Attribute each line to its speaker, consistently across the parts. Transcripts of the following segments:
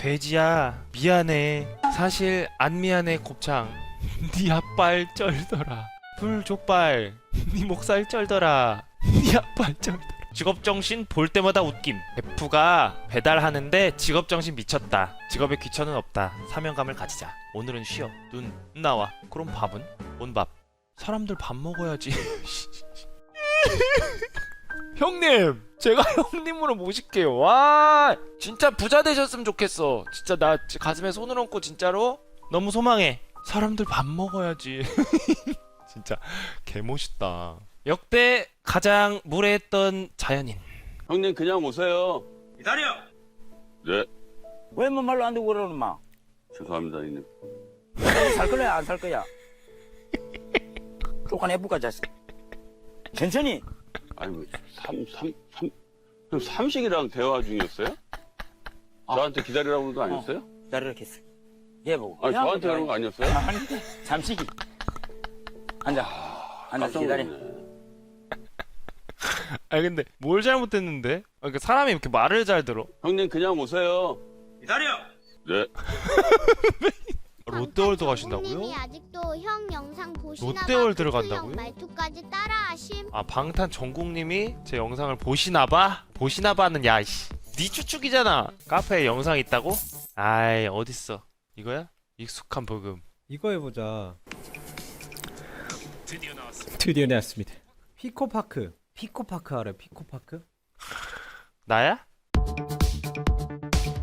Speaker 1: 돼지야 미안해. 사실 안 미안해 곱창. 네 앞발 쩔더라. 불 족발. 네 목살 쩔더라. 네 앞발 쩔더라. 직업정신 볼 때마다 웃김. F가 배달하는데 직업정신 미쳤다. 직업에 귀천은 없다. 사명감을 가지자. 오늘은 쉬어. 눈 나와. 그럼 밥은? 뭔 밥? 사람들 밥 먹어야지 형님 제가 형님으로 모실게요 와 진짜 부자 되셨으면 좋겠어 진짜 나 지- 가슴에 손을 얹고 진짜로 너무 소망해 사람들 밥 먹어야지 진짜 개멋있다 역대 가장 무례했던 자연인
Speaker 2: 형님 그냥 오세요.
Speaker 3: 기다려!
Speaker 2: 네,
Speaker 4: 왜뭐 말로 안 되고 그러는 마?
Speaker 2: 죄송합니다, 형님.
Speaker 4: 살 거야 안 살 거야? 쫓아내볼까 자식. 천천히.
Speaker 2: 아니 뭐 삼, 삼, 삼, 형 삼식이랑 대화 중이었어요? 저한테 기다리라고 그런 거 아니었어요?
Speaker 4: 기다리라 했어. 얘 보고.
Speaker 2: 아니 저한테 그런 거 아니었어요?
Speaker 4: 아닌데. 잠시. 앉아. 앉아
Speaker 2: 깜짝
Speaker 4: 기다려.
Speaker 2: 놀랐네.
Speaker 1: 아니 근데 뭘 잘못했는데 아, 그러니까 사람이 이렇게 말을 잘 들어
Speaker 2: 형님 그냥 오세요.
Speaker 3: 기다려!
Speaker 2: 네,
Speaker 1: 롯데월드 가신다고요?
Speaker 5: 님이 아직도 형 영상 보시나
Speaker 1: 롯데월드를
Speaker 5: 봐.
Speaker 1: 간다고요?
Speaker 5: 형 말투까지 따라하심.
Speaker 1: 아 방탄 전국님이 제 영상을 보시나봐? 보시나봐는 야이씨 네 추측이잖아 카페에 영상 있다고? 아이 어딨어 이거야? 익숙한 버금
Speaker 6: 이거 해보자.
Speaker 1: 드디어
Speaker 6: 나왔습니다. 피코파크. 피코파크 알아요? 피코파크?
Speaker 1: 나야?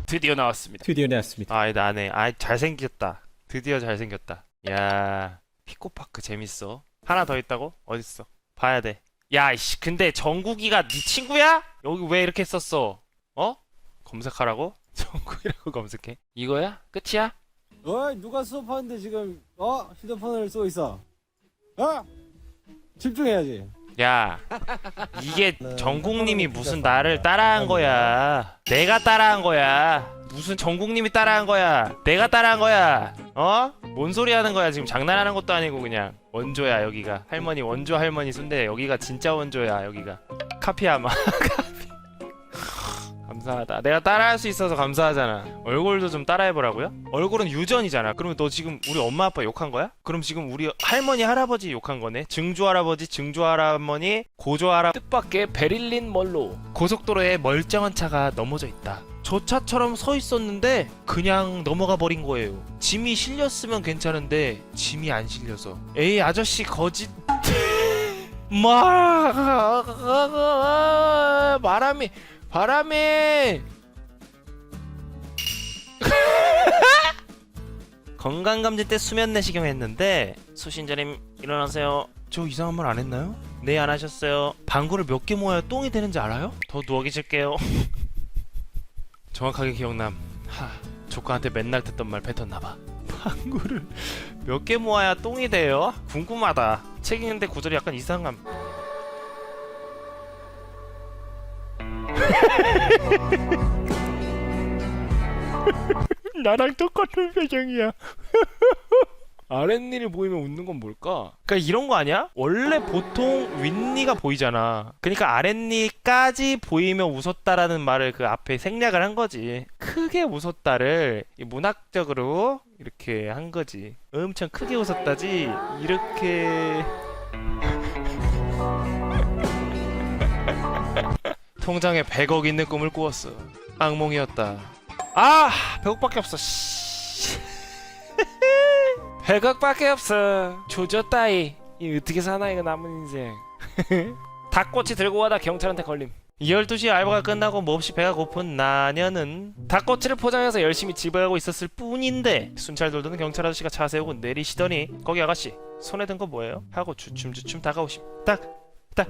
Speaker 1: 드디어 나왔습니다
Speaker 6: 드디어 나왔습니다.
Speaker 1: 아이 나네 아이 잘생겼다 드디어 잘생겼다 야 피코파크 재밌어 하나 더 있다고? 어딨어 봐야 돼 야 이씨 근데 정국이가 네 친구야? 여기 왜 이렇게 썼어? 어? 검색하라고? 정국이라고 검색해 이거야? 끝이야?
Speaker 7: 어이 누가 수업하는데 지금 어 휴대폰을 쓰고 있어 어 집중해야지
Speaker 1: 야 이게 정국님이 무슨 나를 따라한 거야? 내가 따라한 거야? 무슨 정국님이 따라한 거야? 내가 따라한 거야? 어? 뭔 소리 하는 거야? 지금 장난하는 것도 아니고 그냥. 원조야 여기가. 할머니 원조 할머니 순대. 여기가 진짜 원조야 여기가. 카피하마. 카피 감사하다 내가 따라할 수 있어서 감사하잖아 얼굴도 좀 따라해보라고요? 얼굴은 유전이잖아 그러면 너 지금 우리 엄마 아빠 욕한 거야? 그럼 지금 우리 할머니 할아버지 욕한 거네 증조 할아버지 증조 할아버니 고조 할아 뜻밖의 베릴린 멀로 고속도로에 멀쩡한 차가 넘어져 있다 저 차처럼 서 있었는데 그냥 넘어가 버린 거예요 짐이 실렸으면 괜찮은데 짐이 안 실려서 에이 아저씨 거짓 마 바람이 바람이 건강 검진 때 수면 내시경 했는데 수신자님 일어나세요. 저 이상한 말 안 했나요? 네 안 하셨어요. 방구를 몇 개 모아야 똥이 되는지 알아요? 더 누워 계실게요. 정확하게 기억남. 하 조카한테 맨날 듣던 말 뱉었나 봐. 방구를 몇 개 모아야 똥이 돼요? 궁금하다. 책 읽는데 구절이 약간 이상함 나랑 똑같은 표정이야. 아랫니를 보이면 웃는 건 뭘까? 그러니까 이런 거 아니야? 원래 보통 윗니가 보이잖아. 그러니까 아랫니까지 보이면 웃었다라는 말을 그 앞에 생략을 한 거지. 크게 웃었다를 이 문학적으로 이렇게 한 거지. 엄청 크게 웃었다지. 이렇게 통장에 100억 있는 꿈을 꾸었어. 악몽이었다. 아, 100억밖에 없어. 씨. 100억밖에 없어. 조졌다이. 이 어떻게 사나 이거 남은 인생. 닭꼬치 들고 가다 경찰한테 걸림. 12시 알바가 끝나고 몹시 배가 고픈 나녀는 닭꼬치를 포장해서 열심히 집에 가고 있었을 뿐인데 순찰 돌도는 경찰 아저씨가 차 세우고 내리시더니 거기 아가씨 손에 든 거 뭐예요? 하고 주춤주춤 다가오심 딱 딱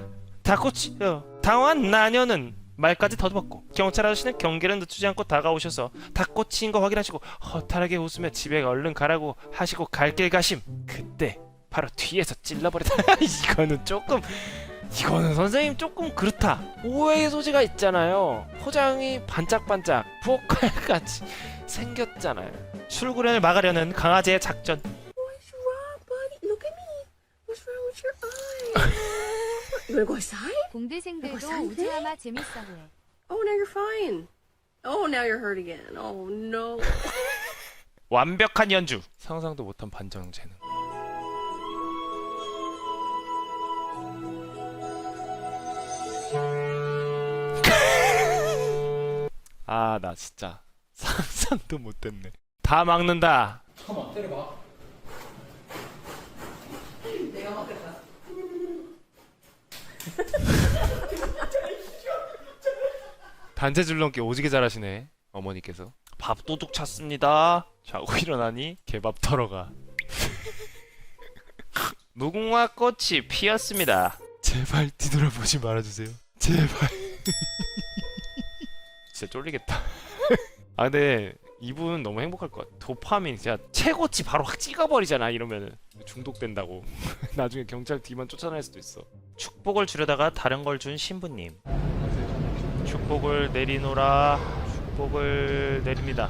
Speaker 1: 닭꼬치요 당황한 나녀는 말까지 더듬었고 경찰 아저씨는 경계를 늦추지 않고 다가오셔서 닭꼬치인 거 확인하시고 허탈하게 웃으며 집에 얼른 가라고 하시고 갈 길 가심. 그때 바로 뒤에서 찔러버렸다. 이거는 조금 이거는 선생님 조금 그렇다. 오해의 소지가 있잖아요. 포장이 반짝반짝 보컬같이 생겼잖아요. 출구를 막으려는 강아지의 작전
Speaker 8: outside?
Speaker 9: 공대생들도? 우주아마 재밌어 해.
Speaker 8: Oh, now you're fine. Oh, now you're hurt again. Oh no.
Speaker 1: 완벽한 연주 상상도 못한 반전 재능 아 나 진짜 상상도 못했네 다 막는다 단체 줄넘기 오지게 잘하시네 어머니께서. 밥 도둑 찼습니다. 자고 일어나니? 개밥 털어가. 무궁화 꽃이 피었습니다. 제발 뒤돌아보지 말아주세요. 제발. 진짜 쫄리겠다. 아 근데 이분 너무 행복할 것 같아. 도파민 진짜 최고치 바로 확 찍어버리잖아 이러면은. 중독된다고. 나중에 경찰 뒤만 쫓아낼 수도 있어 축복을 주려다가 다른 걸 준 신부님. 축복을 내리노라. 축복을 내립니다.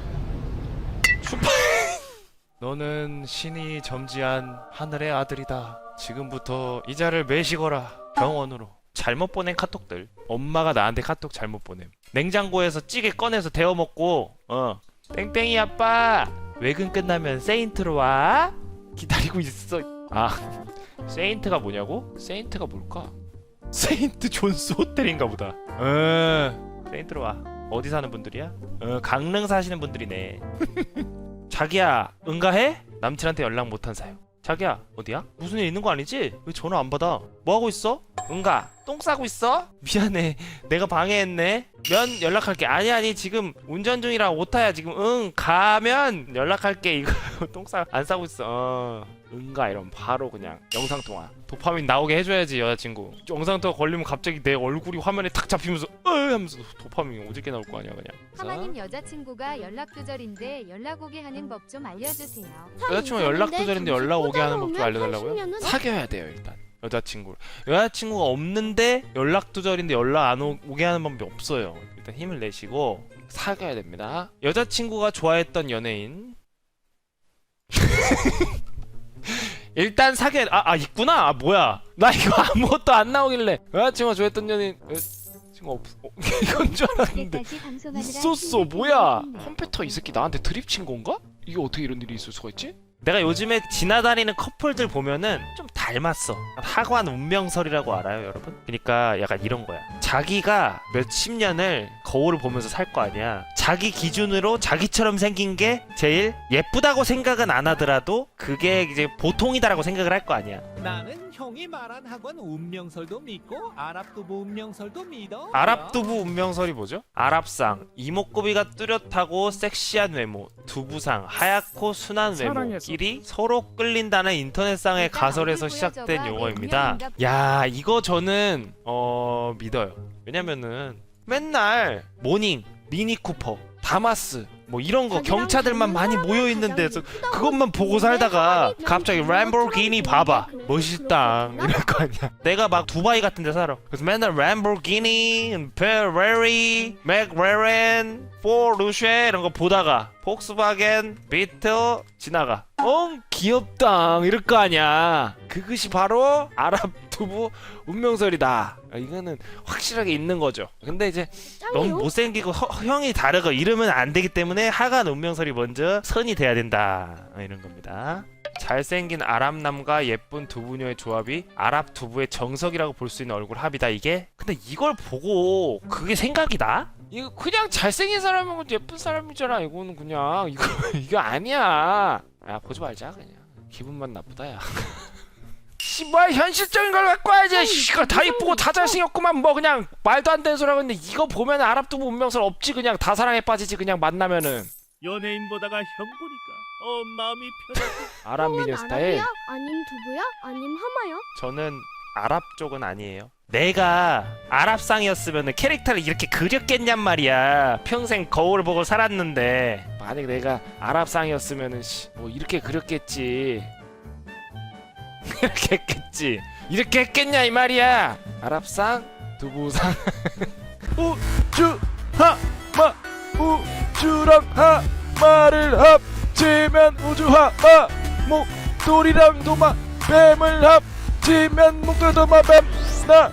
Speaker 1: 축복! 너는 신이 점지한 하늘의 아들이다. 지금부터 이자를 매시거라 병원으로. 잘못 보낸 카톡들. 엄마가 나한테 카톡 잘못 보냄. 냉장고에서 찌개 꺼내서 데워 먹고 어. 뺑뺑이 아빠! 외근 끝나면 세인트로 와. 기다리고 있어 아 세인트가 뭐냐고? 세인트가 뭘까? 세인트 존스 호텔인가 보다. 어 세인트로 와. 어디 사는 분들이야? 어 강릉 사시는 분들이네. 자기야 응가해? 남친한테 연락 못한 사요 자기야 어디야? 무슨 일 있는 거 아니지? 왜 전화 안 받아? 뭐 하고 있어? 응가 똥 싸고 있어? 미안해. 내가 방해했네. 면 연락할게. 아니 아니 지금 운전 중이라 오타야 지금. 응 가면 연락할게. 이거 똥싸안 싸고 있어. 어. 응가 이러면 바로 그냥 영상 통화. 도파민 나오게 해줘야지 여자친구. 영상 통화 걸리면 갑자기 내 얼굴이 화면에 탁 잡히면서 으 하면서 도파민이 오지게 나올 거 아니야 그냥.
Speaker 3: 하마님 여자친구가 연락 두절인데 연락 오게 하는 법 좀 알려주세요.
Speaker 1: 여자친구 연락 두절인데 연락 오게 하는 법 좀 알려달라고요? 사귀어야 돼요 일단. 여자친구. 여자친구가 없는데 연락 두절인데 연락 안 오, 오게 하는 방법이 없어요. 일단 힘을 내시고 사귀어야 됩니다. 여자친구가 좋아했던 연예인. 일단 사귀어 아, 아 있구나. 아 뭐야. 나 이거 아무것도 안 나오길래. 여자친구가 좋아했던 연예인 여 자친구 없 어, 이건 줄 알았는데 있었어 뭐야. 컴퓨터 이 새끼 나한테 드립 친 건가? 이게 어떻게 이런 일이 있을 수가 있지? 내가 요즘에 지나다니는 커플들 보면은 좀 닮았어 하관 운명설이라고 알아요 여러분? 그러니까 약간 이런 거야 자기가 몇십 년을 거울을 보면서 살 거 아니야 자기 기준으로 자기처럼 생긴 게 제일 예쁘다고 생각은 안 하더라도 그게 이제 보통이다라고 생각을 할 거 아니야
Speaker 9: 나는 형이 말한 학원 운명설도 믿고 아랍도부 운명설도 믿어.
Speaker 1: 아랍 두부 운명설이 뭐죠? 아랍상 이목구비가 뚜렷하고 섹시한 외모 두부상 하얗고 순한 외모끼리 서로 끌린다는 인터넷상의 가설에서 시작된 용어입니다. 야 이거 저는 어 믿어요. 왜냐면은 맨날 모닝 미니 쿠퍼 다마스 뭐 이런 거 경차들만 많이 모여 있는 데서 그것만 보고 살다가 갑자기 램보르기니 봐봐. 멋있다. 이럴 거 아니야. 내가 막 두바이 같은 데 살아. 그래서 맨날 램보르기니 페레리 맥레렌 포르쉐 이런 거 보다가 폭스바겐 비틀 지나가. 어? 귀엽다. 이럴 거 아니야. 그것이 바로 아랍 두부 운명설이다. 아, 이거는 확실하게 있는 거죠. 근데 이제 너무 못생기고 허- 형이 다르고 이러면 안 되기 때문에 하간 운명설이 먼저 선이 돼야 된다. 이런 겁니다. 잘생긴 아랍남과 예쁜 두부녀의 조합이 아랍 두부의 정석이라고 볼 수 있는 얼굴 합이다 이게? 근데 이걸 보고 그게 생각이 나? 이거 그냥 잘생긴 사람이고 예쁜 사람이잖아 이거는 그냥. 이거 이거 아니야. 야 보지 말자 그냥. 기분만 나쁘다 야 씨발 현실적인 걸 갖고 와야지. 씨발 다 이쁘고 다 잘생겼구만. 뭐 그냥 말도 안 되는 소리 하고 있는데 이거 보면 아랍두부 운명설 없지. 그냥 다 사랑에 빠지지 그냥 만나면은.
Speaker 9: 연예인 보다가 형 보니까. 어 마음이 편하고.
Speaker 1: 아랍 미녀 스타일.
Speaker 5: 아랍이야? 아님 두부야? 아님 하마요?
Speaker 1: 저는 아랍 쪽은 아니에요. 내가 아랍상이었으면 캐릭터를 이렇게 그렸겠냔 말이야. 평생 거울을 보고 살았는데. 만약에 내가 아랍상이었으면 뭐 이렇게 그렸겠지 이렇게 했겠지. 이렇게 했겠냐 이 말이야. 아랍상 두부상. 우주 하마 우주랑 하마를 합치면 우주 하마 목돌이랑 도마 뱀을 합치면 목돌 도마 뱀나